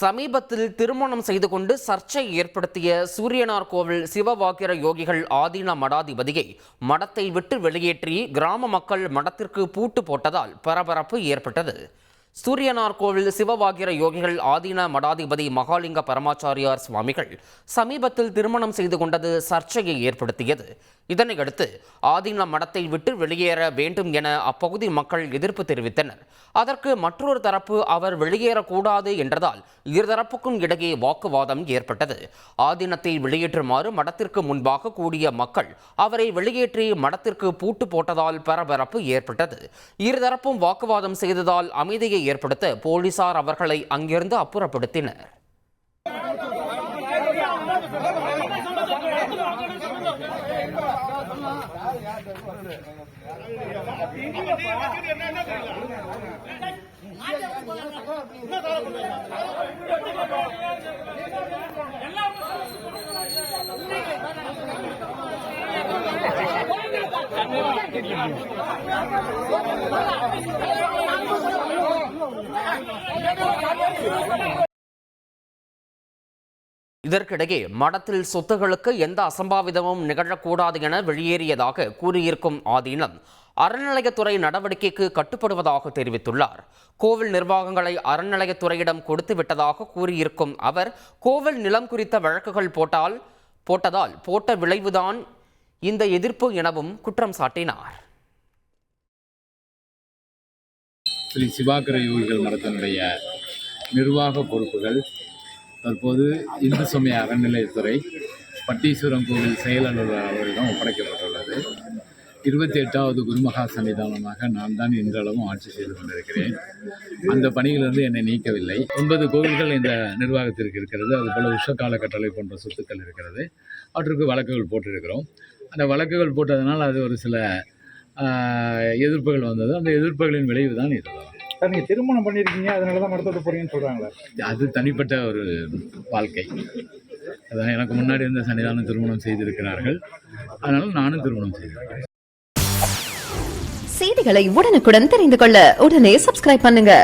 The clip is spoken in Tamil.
சமீபத்தில் திருமணம் செய்து கொண்டு சர்ச்சை ஏற்படுத்திய சூரியனார் கோவில் சிவவாக்கிர யோகிகள் ஆதீன மடாதிபதியை மடத்தை விட்டு வெளியேற்றி கிராம மக்கள் மடத்திற்கு பூட்டு போட்டதால் பரபரப்பு ஏற்பட்டது. சூரியனார் கோவில் சிவவாகிர யோகிகள் ஆதீன மடாதிபதி மகாலிங்க பரமாச்சாரியார் சுவாமிகள் சமீபத்தில் திருமணம் செய்து கொண்டது சர்ச்சையை ஏற்படுத்தியது. இதனையடுத்து ஆதீன மடத்தை விட்டு வெளியேற வேண்டும் என அப்பகுதி மக்கள் எதிர்ப்பு தெரிவித்தனர். அதற்கு மற்றொரு தரப்பு அவர் வெளியேறக்கூடாது என்றதால் இருதரப்புக்கும் இடையே வாக்குவாதம் ஏற்பட்டது. ஆதீனத்தை வெளியேற்றுமாறு மடத்திற்கு முன்பாக கூடிய மக்கள் அவரை வெளியேற்றி மடத்திற்கு பூட்டு போட்டதால் பரபரப்பு ஏற்பட்டது. இருதரப்பும் வாக்குவாதம் செய்ததால் அமைதியை ஏற்படுத்த போலீசார் அவர்களை அங்கிருந்து அப்புறப்படுத்தினர் இதற்கிடையே மடத்தில் சொத்துகளுக்கு எந்த அசம்பாவிதமும் நிகழக்கூடாது என வெளியேறியதாக கூறியிருக்கும் ஆதீனம் அறநிலையத்துறை நடவடிக்கைக்கு கட்டுப்படுவதாக தெரிவித்துள்ளார். கோவில் நிர்வாகங்களை அறநிலையத்துறையிடம் கொடுத்து விட்டதாக கூறியிருக்கும் அவர் கோவில் நிலம் குறித்த வழக்குகள் போட்டால் போட்டதால் போட்ட விளைவுதான் இந்த எதிர்ப்பு எனவும் குற்றம் சாட்டினார். ஸ்ரீ சிவாகர யோகிகள் மரத்தினுடைய நிர்வாக பொறுப்புகள் தற்போது இந்து சமய அறநிலையத்துறை பட்டீஸ்வரம் கோவில் செயலன்ற அவர்களிடம் ஒப்படைக்கப்பட்டுள்ளது. இருபத்தி எட்டாவது குருமகா சன்னிதானமாக நான் தான் இன்றளவும் ஆட்சி செய்து கொண்டிருக்கிறேன். அந்த பணியிலிருந்து என்னை நீக்கவில்லை. ஒன்பது கோவில்கள் இந்த நிர்வாகத்திற்கு இருக்கிறது. அதுபோல் உஷக்கால கட்டளை போன்ற சொத்துக்கள் இருக்கிறது. அவற்றுக்கு வழக்குகள் போட்டிருக்கிறோம். அந்த வழக்குகள் போட்டதனால் அது ஒரு சில எதிர்ப்புகள் வந்தது. அந்த எதிர்ப்புகளின் விளைவு தான் இதுதான். சார் நீங்கள் திருமணம் பண்ணியிருக்கீங்க அதனால தான் மடத்தை விட்டு போறீங்கன்னு சொல்கிறாங்களே அது தனிப்பட்ட ஒரு வாழ்க்கை. அதான் எனக்கு முன்னாடி இருந்த சன்னிதானம் திருமணம் செய்திருக்கிறார்கள். அதனால நானும் திருமணம் செய்திருக்கிறேன். செய்திகளை உடனுக்குடன் தெரிந்து கொள்ள உடனே சப்ஸ்கிரைப் பண்ணுங்க.